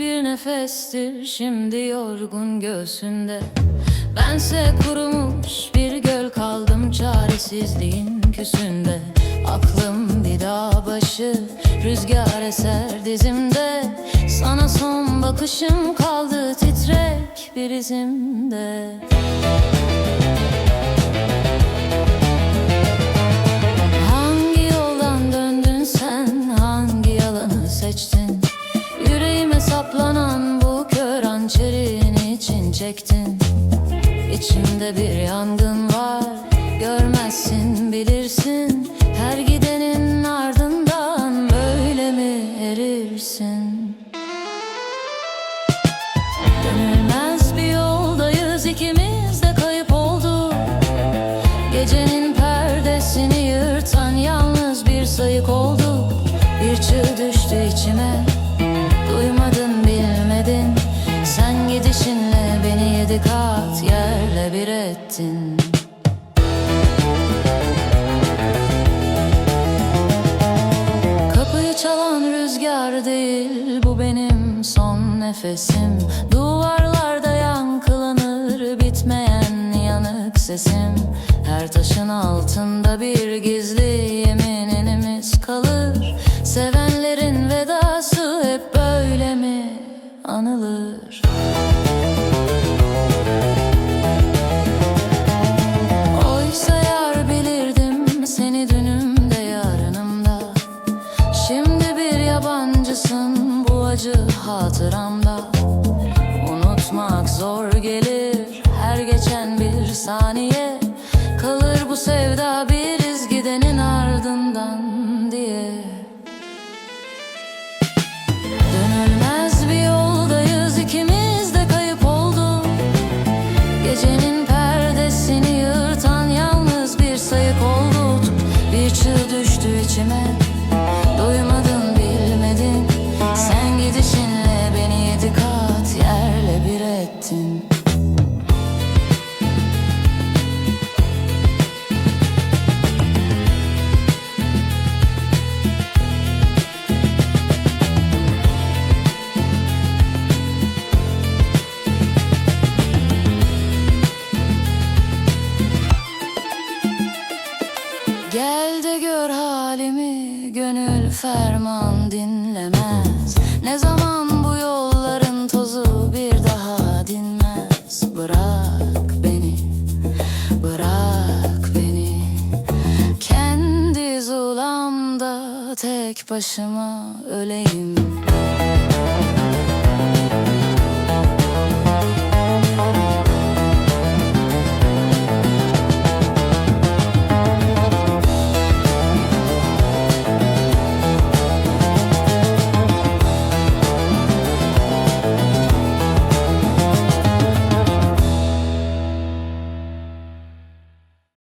nefestir şimdi yorgun göğsünde. Bense kurumuş bir göl kaldım çaresizliğin küsünde. Aklım bir dağ başı rüzgar eser dizimde. Sana son bakışım kaldı titrek bir izimde çektin. İçimde bir yangın var. Görmezsin bilirsin. Her gidenin ardından Böyle mi erirsin? Dönülmez bir yoldayız ikimiz de kayıp olduk. Gecenin perdesini yırtan yalnız bir sayık olduk. Bir çığ düştü içime. Duymadın bilmedin. Sen gidişinle yedi kat yerle bir ettin. Kapıyı çalan rüzgar değil Bu benim son nefesim. Duvarlarda yankılanır Bitmeyen yanık sesim. Her taşın altında bir gizli yeminimiz kalır. Sevenlerin vedası hep böyle mi anılır? Hatıramda. Unutmak zor gelir her geçen bir saniye Gönül ferman dinlemez. Ne zaman bu yolların tozu Bir daha dinmez? Bırak beni Bırak beni. Kendi zulamda Tek başıma öleyim